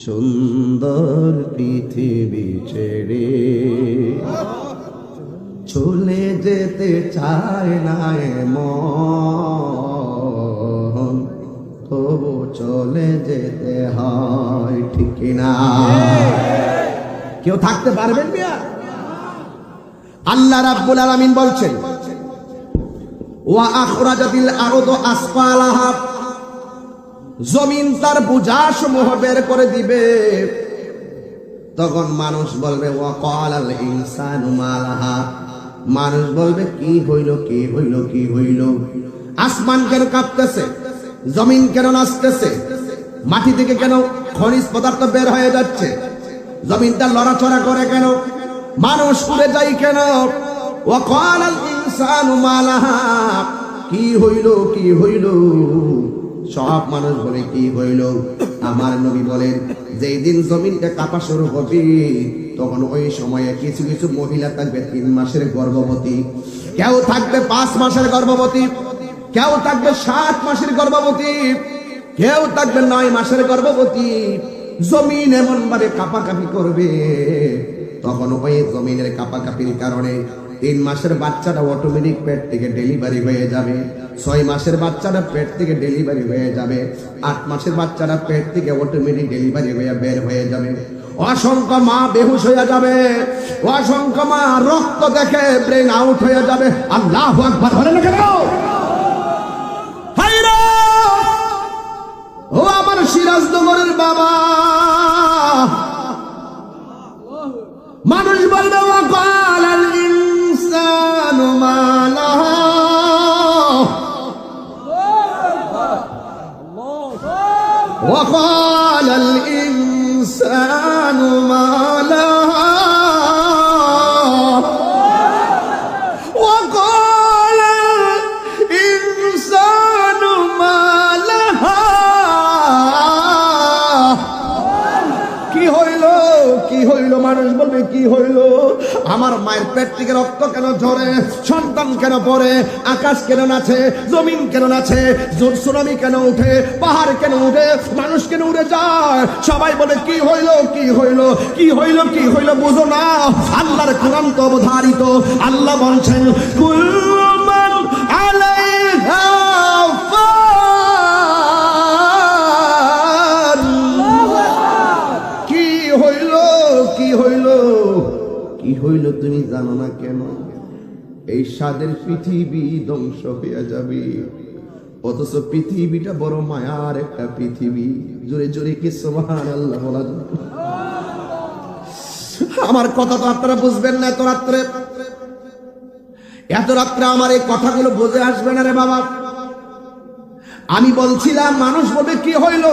সুন্দর পৃথিবী ছেড়ে চলে যেতে চায় না মন তবু চলে যেতে হয় ঠিক না কেউ থাকতে পারবেন মিয়া? আল্লাহ রাব্বুল আলামিন বলছেন, ওয়া আখরাজাতিল আরদু আসফালাহা জমিন তার বোঝা সমূহ বের করে দিবে। তখন মানুষ বলবে মানুষ বলবে, কি হইল কি হইল কি হইল? আসমান কেন কাঁপতেছে? জমিন কেন নাচতেছে? মাটি থেকে কেন খনিজ পদার্থ বের হয়ে যাচ্ছে? জমিনটা লড়াচড়া করে কেন? মানুষ উড়ে যায় কেন? ওয়াকাল আল ইনসানু মালাহা। কি হইল কি হইল? সব মানুষ বলে কি হইল? আমার নবী বলেন, যেই দিন জমিনটা কাঁপা শুরু হবে, তখন ওই সময়ে কিছু কিছু মহিলা থাকবে তিন মাসের গর্ভবতী। কেউ থাকবে পাঁচ মাসের গর্ভবতী, কেউ থাকবে সাত মাসের গর্ভবতী, কেউ থাকবে নয় মাসের গর্ভবতী। জমিন এমন ভাবে কাপাকাপি করবে। তখন ওই জমিনের কাপাকাপির কারণে তিন মাসের বাচ্চাটা অটোমেটিক পেট থেকে ডেলিভারি হয়ে যাবে। ছয় মাসের বাচ্চাটা পেট থেকে ডেলিভারি হয়ে যাবে। আট মাসের বাচ্চাটা পেট থেকে অটোমেটিক ডেলিভারি হয়ে বের হয়ে যাবে। অসংখ্য মা বেহুশ হয়ে যাবে। অসংখ্য মা রক্ত দেখে ব্রেন আউট হয়ে যাবে। আল্লাহ আকবার না কেন? হায়রা! ও আমার সিরাজনগরের বাবা। وقال الإنسان ما لها وقال الإنسان ما لها কি হইল কি হইল মানুষ বলবে কি হইল আমার মায়ের পেট থেকে রক্ত কেন ঝরে? সন্তান কেন পড়ে? আকাশ কেন নাচে? জমিন কেন নাচে? জোর সুনামি কেন উঠে? পাহাড় কেন উঠে? মানুষ কেন উড়ে যায়? সবাই বলে কি হইল কি হইল? কি হইল কি হইল? বুঝো না। আল্লাহর কোরআন তো অবধারিত। আল্লাহ বলছেন আলাইহা কি হইল কি হইল? কি হইল তুমি জানো না কেন? এই স্বাদের পৃথিবী ধ্বংস হয়ে যাবে। অথচ পৃথিবীটা বড় মায়ার একটা পৃথিবী। জোরে জোরে কি সোহান আল্লাহ বলা? আমার কথা তো আপনারা বুঝবেন না এত রাত্রে। এত রাত্রে আমার এই কথাগুলো বুঝে আসবে না রে বাবা। আমি বলছিলাম, মানুষ বলবে, কি হইল?